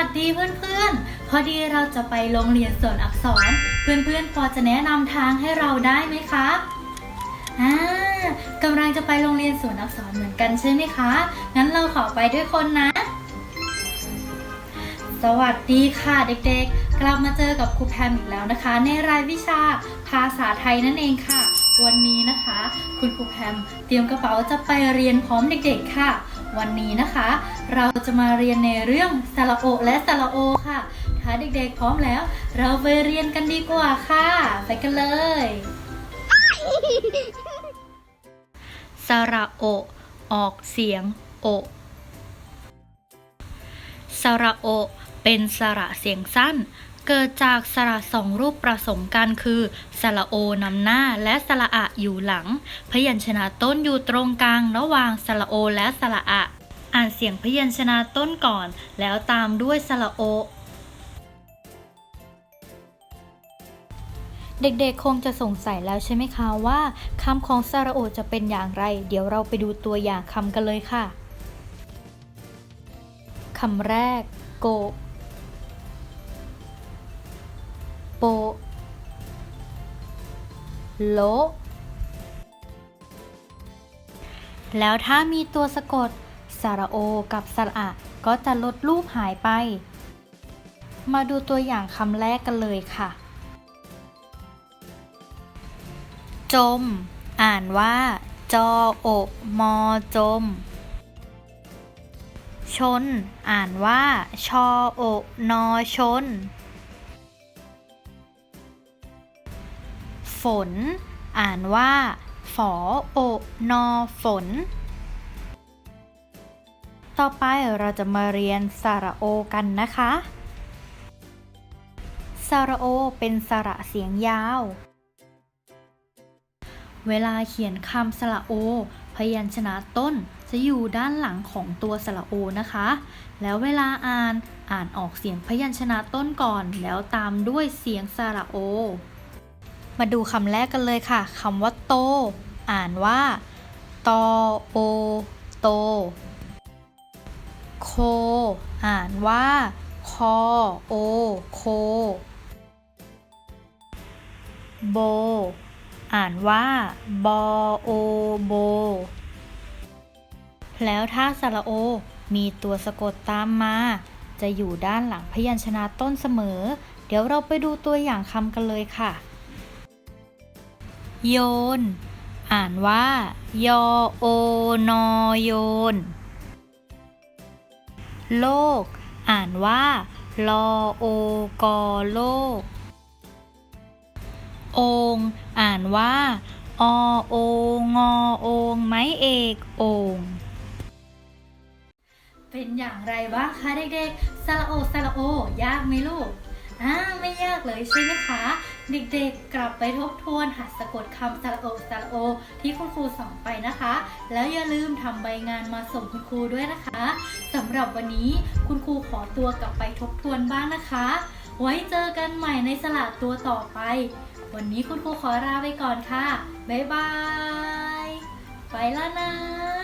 ัสดีเพื่อนๆ พอดีเราจะไปโรงเรียนสวนอักษร เพื่อนๆ พอจะแนะนำทางให้เราได้ไหมคะอ่ากำลังจะไปโรงเรียนสวนอักษรเหมือนกันใช่ไหมคะ งั้นเราขอไปด้วยคนนะ สวัสดีค่ะเด็กๆ กลับมาเจอกับครูแพมอีกแล้วนะคะ ในรายวิชาภาษาไทยนั่นเองค่ะ วันนี้นะคะ คุณครูแพมเตรียมกระเป๋าจะไปเรียนพร้อมเด็กๆค่ะ วันนี้นะคะ เราจะมาเรียนในเรื่องสระโอและสระโอค่ะ ถ้าเด็กๆพร้อมแล้ว เราไปเรียนกันดีกว่าค่ะ ไปกันเลย สระโอ ออกเสียงโอ สระโอ เป็นสระเสียงสั้น เกิดจากสระสองรูปผสมกันคือสระโอนำหน้าและสระอะอยู่หลัง พยัญชนะต้นอยู่ตรงกลางระหว่างสระโอและสระอะ อ่านเสียงพยัญชนะต้นก่อน แล้วตามด้วยสระโอเด็กๆ คงจะสงสัยแล้วใช่ไหมคะว่าคำของสระโอจะเป็นอย่างไร เดี๋ยวเราไปดูตัวอย่างคำกันเลยค่ะ คำแรก โก โปโล แล้วถ้ามีตัวสะกดสระโอกับสระอะก็จะลดรูปหายไป มาดูตัวอย่างคำแรกกันเลยค่ะ จม อ่านว่า จอโอมอจม ชน อ่านว่า ชอโอนอชน ฝน อ่านว่าฝอโอนอฝน ต่อไปเราจะมาเรียนสระโอกันนะคะ สระโอเป็นสระเสียงยาว เวลาเขียนคำสระโอ พยัญชนะต้นจะอยู่ด้านหลังของตัวสระโอนะคะ แล้วเวลาอ่านอ่านออกเสียงพยัญชนะต้นก่อน แล้วตามด้วยเสียงสระโอ มาดูคำแรกกันเลยค่ะคำว่าโต อ่านว่าตอโอโต โค อ่านว่าคอโอโค โบ อ่านว่าบอโอโบ แล้วถ้าสระโอ มีตัวสะกดตามมา จะอยู่ด้านหลังพยัญชนะต้นเสมอ เดี๋ยวเราไปดูตัวอย่างคำกันเลยค่ะ โยน อ่านว่ายอโอนอโยน โลก อ่านว่าลอโอกอโลก องอ่านว่าอโองอองไม้เอกองเป็นอย่างไรบ้างคะเด็กๆสระโอสระโอ ยากไหมลูกอ่าไม่ยากเลยใช่ไหมคะ เด็กๆ กลับไปทบทวนหัดสะกดคำสระโอสระโอ ที่คุณครูสอนไปนะคะ แล้วอย่าลืมทำใบงานมาส่งคุณครูด้วยนะคะสำหรับวันนี้คุณครูขอตัวกลับไปทบทวนบ้างนะคะ ไว้เจอกันใหม่ในสลัดตัวต่อไป วันนี้คุณครูขอลาไปก่อนค่ะ บ๊ายบาย ไปแล้วนะ